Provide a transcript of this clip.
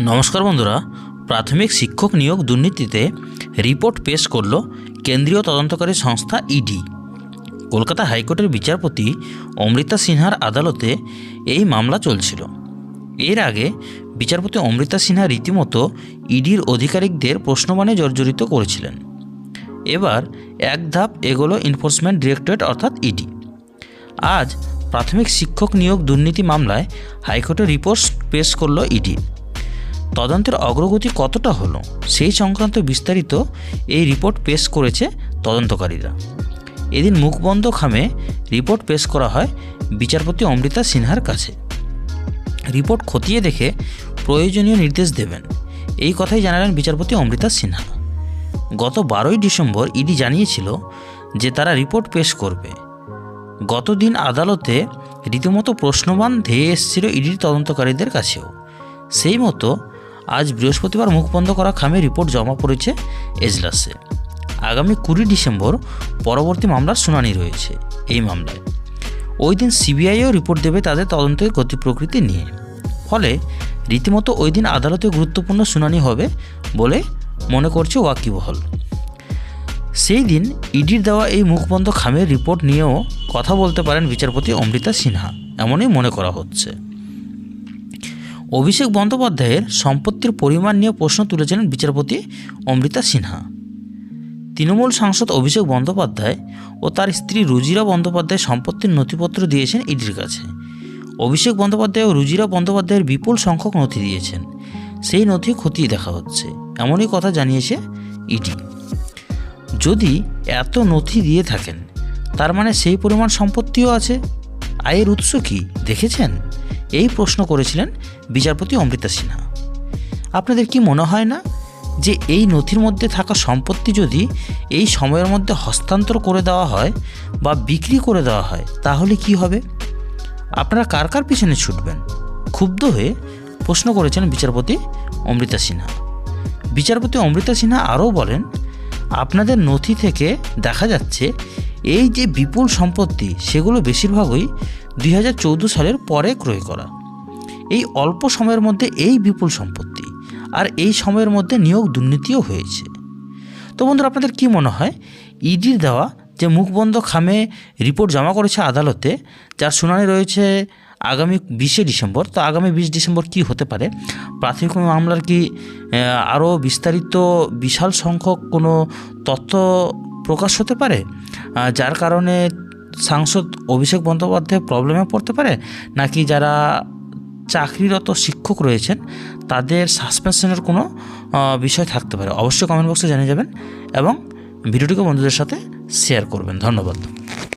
নমস্কার বন্ধুরা। প্রাথমিক শিক্ষক নিয়োগ দুর্নীতিতে রিপোর্ট পেশ করল কেন্দ্রীয় তদন্তকারী সংস্থা ইডি। কলকাতা হাইকোর্টের বিচারপতি অমৃতা সিনহার আদালতে এই মামলা চলছিল। এর আগে বিচারপতি অমৃতা সিনহা রীতিমতো ইডির আধিকারিকদের প্রশ্নবাণে জর্জরিত করেছিলেন। এবার এক ধাপ এগোলো এনফোর্সমেন্ট ডিরেক্টরেট অর্থাৎ ইডি। আজ প্রাথমিক শিক্ষক নিয়োগ দুর্নীতি মামলায় হাইকোর্টে রিপোর্ট পেশ করল ইডি। তদন্তের অগ্রগতি কতটা হলো সেই সংক্রান্ত বিস্তারিত এই রিপোর্ট পেশ করেছে তদন্তকারীরা। এদিন মুখবন্ধ খামে রিপোর্ট পেশ করা হয় বিচারপতি অমৃতা সিনহার কাছে। রিপোর্ট খতিয়ে দেখে প্রয়োজনীয় নির্দেশ দেবেন। এই কথাই জানালেন বিচারপতি অমৃতা সিনহা। গত বারোই ডিসেম্বর ইডি জানিয়েছিল যে তারা রিপোর্ট পেশ করবে। গতদিন আদালতে রীতিমতো প্রশ্নবান ধেয়ে এসেছিল ইডির তদন্তকারীদের কাছেও। সেই মতো আজ বৃহস্পতিবার মুখ বন্ধ করা খামে রিপোর্ট জমা পড়েছে এজলাসে। আগামী কুড়ি ডিসেম্বর পরবর্তী মামলার শুনানি রয়েছে এই মামলায়। ওই দিন সিবিআইও রিপোর্ট দেবে তাদের তদন্তের গতি প্রকৃতি নিয়ে। ফলে রীতিমতো ওই দিন আদালতে গুরুত্বপূর্ণ শুনানি হবে বলে মনে করছে ওয়াকিবহল। সেই দিন ইডির দেওয়া এই মুখবন্ধ খামের রিপোর্ট নিয়েও কথা বলতে পারেন বিচারপতি অমৃতা সিনহা, এমনই মনে করা হচ্ছে। অভিষেক বন্দ্যোপাধ্যায়ের সম্পত্তির পরিমাণ নিয়ে প্রশ্ন তুলেছিলেন বিচারপতি অমৃতা সিনহা। তৃণমূল সাংসদ অভিষেক বন্দ্যোপাধ্যায় ও তার স্ত্রী রুজিরা বন্দ্যোপাধ্যায় সম্পত্তির নথিপত্র দিয়েছেন ইডির কাছে। অভিষেক বন্দ্যোপাধ্যায় ও রুজিরা বন্দ্যোপাধ্যায়ের বিপুল সংখ্যক নথি দিয়েছেন। সেই নথি খতিয়ে দেখা হচ্ছে, এমনই কথা জানিয়েছে ইডি। যদি এত নথি দিয়ে থাকেন, তার মানে সেই পরিমাণ সম্পত্তিও আছে। আয়ের উৎস কি, দেখেছেন? এই প্রশ্ন করেছিলেন বিচারপতি অমৃতা সিনহা। আপনাদের কি মনে হয় না যে এই নথির মধ্যে থাকা সম্পত্তি যদি এই সময়ের মধ্যে হস্তান্তর করে দেওয়া হয় বা বিক্রি করে দেওয়া হয়, তাহলে কি হবে? আপনারা কার কার পিছনে ছুটবেন? ক্ষুব্ধ হয়ে প্রশ্ন করেছেন বিচারপতি অমৃতা সিনহা। বিচারপতি অমৃতা সিনহা আরও বলেন, আপনাদের নথি থেকে দেখা যাচ্ছে এই যে বিপুল সম্পত্তি, সেগুলো বেশিরভাগই দুই হাজার চৌদ্দ সালের পরে ক্রয় করা। এই অল্প সময়ের মধ্যে এই বিপুল সম্পত্তি আর এই সময়ের মধ্যে নিয়োগ দুর্নীতিও হয়েছে। তো বন্ধুরা, আপনাদের কি মনে হয়? ইডির দেওয়া যে মুখবন্ধ খামে রিপোর্ট জমা করেছে আদালতে, যার শুনানি রয়েছে আগামী বিশে ডিসেম্বর, তো আগামী বিশ ডিসেম্বর কি হতে পারে? প্রাথমিক মামলার কি আরও বিস্তারিত বিশাল সংখ্যক কোনো তথ্য প্রকাশ হতে পারে? যার কারণে সাংসদ অভিষেক বন্দ্যোপাধ্যায় প্রবলেমে পড়তে পারে? নাকি যারা চাকরিরত শিক্ষক রয়েছেন, তাদের সাসপেনশনের কোনো বিষয় থাকতে পারে? অবশ্যই কমেন্ট বক্সে জানিয়ে যাবেন এবং ভিডিওটিকে বন্ধুদের সাথে শেয়ার করবেন। ধন্যবাদ।